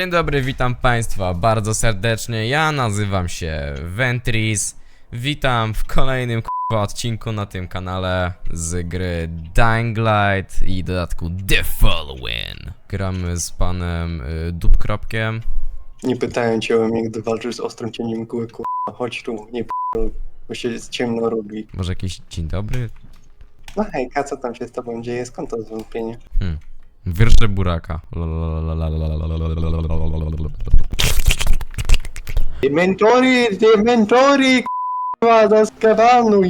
Dzień dobry, witam Państwa bardzo serdecznie. Ja nazywam się Ventris. Witam w kolejnym k***a odcinku na tym kanale z gry Dying Light i dodatku The Following. Gramy z panem y, Dubkropkiem. Nie pytają cię o mnie, gdy walczysz z ostrym cieniem mgły, kurwa, chodź tu, nie p***ol, bo się ciemno robi. Może jakiś dzień dobry? No hejka, co tam się z tobą dzieje, skąd to zwątpienie? Hmm. Wiersze buraka. Dementory, kurwa, do skawanu.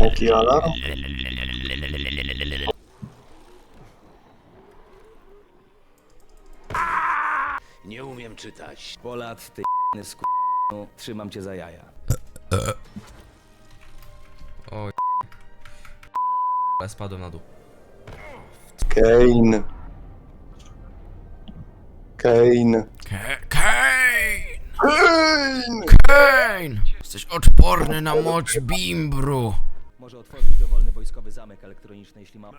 Jaki alarm? Nie umiem czytać. Polat, ty sku... Trzymam cię za jaja. Oj. Ale spadłem na dół. Kane. Kane. Kane! Kane! Kane! Jesteś odporny na moc bimbru. Może otworzyć dowolny wojskowy zamek elektroniczny, jeśli mam...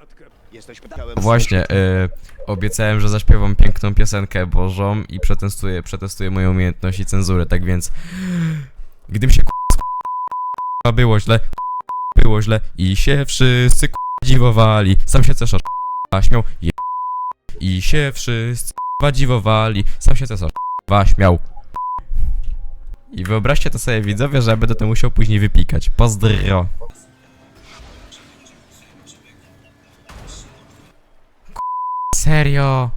Jesteś Właśnie, y, obiecałem, że zaśpiewam piękną piosenkę Bożą i przetestuję, przetestuję moje umiejętności cenzury, tak więc gdym się k***a było źle, było źle i się wszyscy k***a dziwowali, sam się k***a śmiał je, i się wszyscy dziwowali, sam się cesarz śmiał. I wyobraźcie to sobie widzowie, że będę to musiał później wypikać. Pozdro. Serio?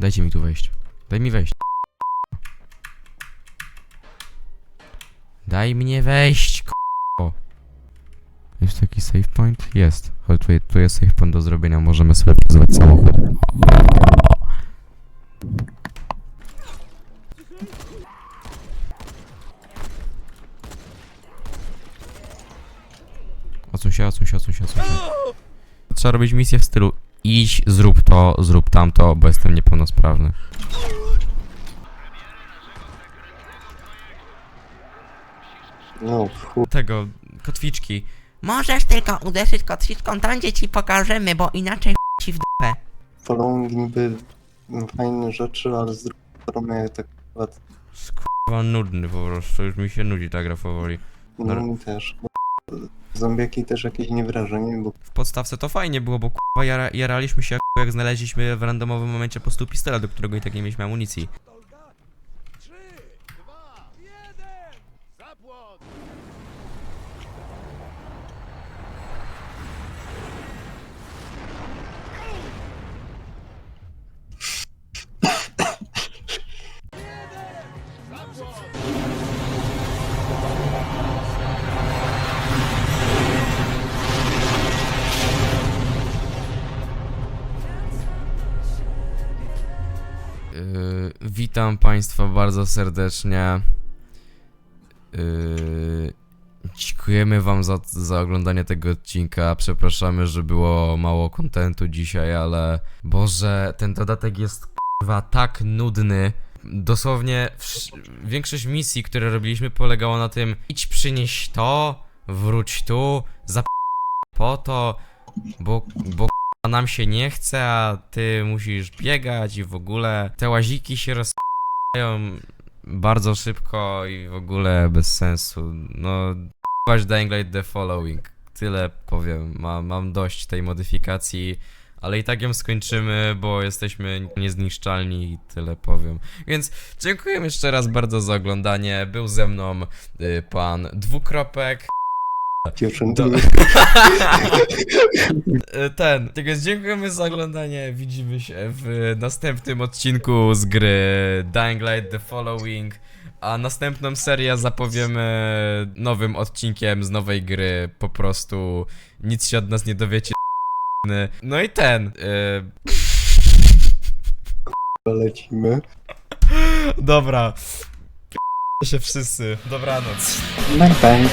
Dajcie mi tu wejść. Daj mi wejść. Daj mnie wejść, k***o. Save point? Jest. Chodź, tu, tu jest save point do zrobienia. Możemy sobie wezwać samochód. Odsuń się, odsuń się, odsuń się, odsuń się. Trzeba robić misję w stylu idź, zrób to, zrób tamto, bo jestem niepełnosprawny. No, chuj. Tego, kotwiczki. Możesz tylko uderzyć kotwiczką tam, gdzie ci pokażemy, bo inaczej ci w dupę. Following niby fajne rzeczy, ale z drugiej strony tak kurwa, Skurwa nudny po prostu, już mi się nudzi ta gra powoli. no Dobra. mi też. Zombiaki też jakieś niewrażenie, bo W podstawce to fajnie było, bo kurwa jara, jaraliśmy się jak, jak znaleźliśmy w randomowym momencie po prostu pistolet, do którego i tak nie mieliśmy amunicji. Witam Państwa bardzo serdecznie. Yy, dziękujemy Wam za, za oglądanie tego odcinka. Przepraszamy, że było mało kontentu dzisiaj, ale Boże, ten dodatek jest kurwa tak nudny. Dosłownie większość misji, które robiliśmy, polegało na tym: idź przynieś to, wróć tu, zap po to, bo, bo a nam się nie chce, a ty musisz biegać i w ogóle te łaziki się rozkają bardzo szybko i w ogóle bez sensu. No, właśnie Dying Light The Following. Tyle powiem. Ma, mam dość tej modyfikacji, ale i tak ją skończymy, bo jesteśmy niezniszczalni i tyle powiem. Więc dziękuję jeszcze raz bardzo za oglądanie. Był ze mną y, pan Dwukropek. Dziewczynki Ten. Tak więc dziękujemy za oglądanie. Widzimy się w następnym odcinku z gry Dying Light The Following. A następną serię zapowiemy nowym odcinkiem z nowej gry. Po prostu nic się od nas nie dowiecie. No i ten. y, lecimy. dobra. P- się wszyscy. Dobranoc. Bye bye.